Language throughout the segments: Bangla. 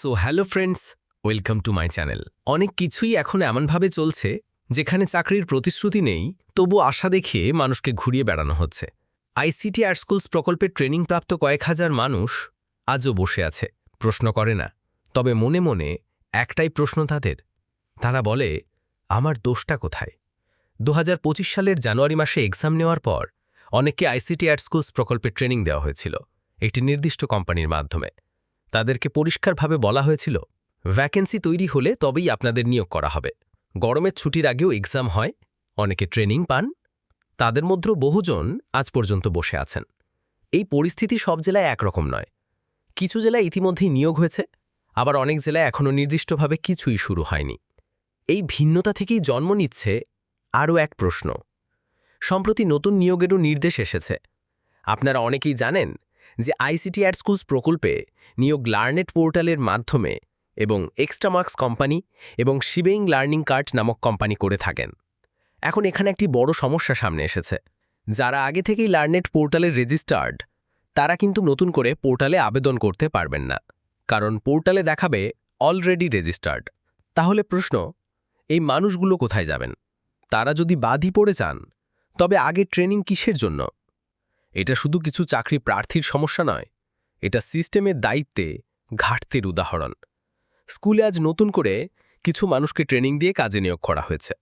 So hello friends welcome to my channel অনেক কিছুই এখন এমনভাবে চলছে, যেখানে চাকরির প্রতিশ্রুতি নেই তবু আশা দেখিয়ে মানুষকে ঘুরিয়ে বেড়ানো হচ্ছে। আইসিটি আর্ট স্কুলস প্রকল্পের ট্রেনিংপ্রাপ্ত কয়েক হাজার মানুষ আজও বসে আছে। প্রশ্ন করে না, তবে মনে মনে একটাই প্রশ্ন তাদের। তারা বলে, আমার দোষটা কোথায়? দু হাজার পঁচিশ সালের জানুয়ারি মাসে এক্সাম নেওয়ার পর অনেককে আইসিটি আর্ট স্কুলস প্রকল্পে ট্রেনিং দেওয়া হয়েছিল, একটি নির্দিষ্ট কোম্পানির মাধ্যমে। তাদেরকে পরিষ্কারভাবে বলা হয়েছিল ভ্যাকেন্সি তৈরি হলে তবেই আপনাদের নিয়োগ করা হবে। গরমের ছুটির আগেও এক্সাম হয়, অনেকে ট্রেনিং পান। তাদের মধ্যেও বহুজন আজ পর্যন্ত বসে আছেন। এই পরিস্থিতি সব জেলায় একরকম নয়। কিছু জেলায় ইতিমধ্যেই নিয়োগ হয়েছে, আবার অনেক জেলায় এখনও নির্দিষ্টভাবে কিছুই শুরু হয়নি। এই ভিন্নতা থেকেই জন্ম নিচ্ছে আরও এক প্রশ্ন। সম্প্রতি নতুন নিয়োগেরও নির্দেশ এসেছে। আপনারা অনেকেই জানেন যে আইসিটি অ্যাড স্কুলস প্রকল্পে নিয়োগ লার্নেট পোর্টালের মাধ্যমে এবং এক্সট্রা মার্কস কোম্পানি এবং শিবেইং লার্নিং কার্ড নামক কোম্পানি করে থাকেন। এখন এখানে একটি বড় সমস্যা সামনে এসেছে। যারা আগে থেকেই লার্নেট পোর্টালের রেজিস্টার্ড, তারা কিন্তু নতুন করে পোর্টালে আবেদন করতে পারবেন না, কারণ পোর্টালে দেখাবে অলরেডি রেজিস্টার্ড। তাহলে প্রশ্ন, এই মানুষগুলো কোথায় যাবেন? তারা যদি বাদই পড়ে যান, তবে আগে ট্রেনিং কিসের জন্য? এটা শুধু কিছু চাকরি প্রার্থীর সমস্যা নয়, এটা সিস্টেমের দায়িত্বে ঘাটতির উদাহরণ। স্কুলে আজ নতুন করে কিছু মানুষকে ট্রেনিং দিয়ে কাজে নিয়োগ করা হয়েছে।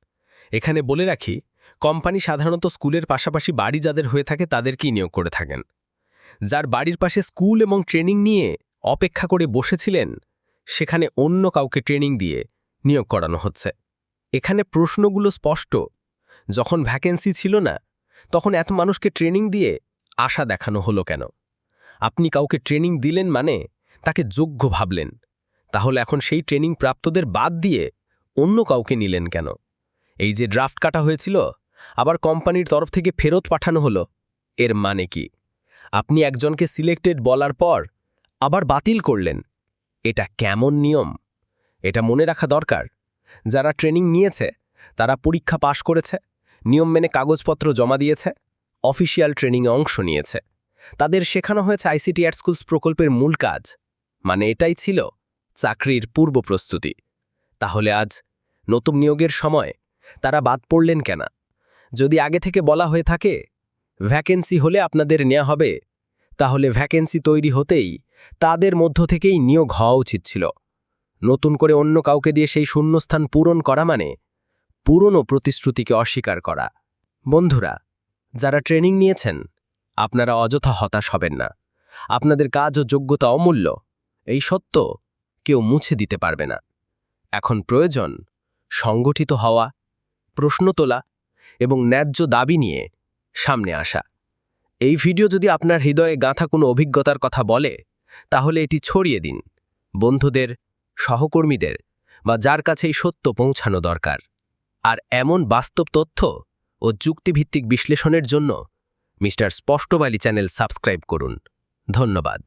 এখানে বলে রাখি, কোম্পানি সাধারণত স্কুলের পাশাপাশি বাড়ি যাদের হয়ে থাকে তাদেরকেই নিয়োগ করে থাকেন। যার বাড়ির পাশে স্কুল এবং ট্রেনিং নিয়ে অপেক্ষা করে বসেছিলেন, সেখানে অন্য কাউকে ট্রেনিং দিয়ে নিয়োগ করানো হচ্ছে। এখানে প্রশ্নগুলো স্পষ্ট, যখন ভ্যাকেন্সি ছিল না, তখন এত মানুষকে ট্রেনিং দিয়ে আশা দেখানো হলো কেন? আপনি কাউকে ট্রেনিং দিলেন মানে তাকে যোগ্য ভাবলেন। তাহলে এখন সেই ট্রেনিং প্রাপ্তদের বাদ দিয়ে অন্য কাউকে নিলেন কেন? এই যে ড্রাফট কাটা হয়েছিল, আবার কোম্পানির তরফ থেকে ফেরত পাঠানো হলো, এর মানে কি? আপনি একজনকে সিলেক্টেড বলার পর আবার বাতিল করলেন, এটা কেমন নিয়ম? এটা মনে রাখা দরকার। যারা ট্রেনিং নিয়েছে, তারা পরীক্ষা পাশ করেছে, নিয়ম মেনে কাগজপত্র জমা দিয়েছে অফিসিয়াল ট্রেনিংয়ে অংশ নিয়েছে। তাদের শেখানো হয়েছে আইসিটি অ্যাট স্কুলস প্রকল্পের মূল কাজ। মানে এটাই ছিল চাকরির পূর্ব প্রস্তুতি। তাহলে আজ নতুন নিয়োগের সময় তারা বাদ পড়লেন কেনা? যদি আগে থেকে বলা হয়ে থাকে, ভ্যাকেন্সি হলে আপনাদের নেওয়া হবে, তাহলে ভ্যাকেন্সি তৈরি হতেই তাদের মধ্য থেকেই নিয়োগ হওয়া উচিত ছিল। নতুন করে অন্য কাউকে দিয়ে সেই শূন্যস্থান পূরণ করা মানে পুরনো প্রতিশ্রুতিকে অস্বীকার করা। বন্ধুরা যারা ট্রেনিং নিয়েছেন, আপনারা অযথা হতাশ হবেন না। আপনাদের কাজ ও যোগ্যতা অমূল্য। এই সত্য কেউ মুছে দিতে পারবে না। এখন প্রয়োজন সংগঠিত হওয়া, প্রশ্ন তোলা এবং ন্যায্য দাবি নিয়ে সামনে আসা। এই ভিডিও যদি আপনার হৃদয়ে গাঁথা কোনো অভিজ্ঞতার কথা বলে, তাহলে এটি ছড়িয়ে দিন। বন্ধুদের, সহকর্মীদের বা যার কাছে এই সত্য পৌঁছানো দরকার। আর এমন বাস্তব তথ্য ও যুক্তিভিত্তিক বিশ্লেষণের জন্য মিস্টার স্পষ্টবালি চ্যানেল সাবস্ক্রাইব করুন। ধন্যবাদ।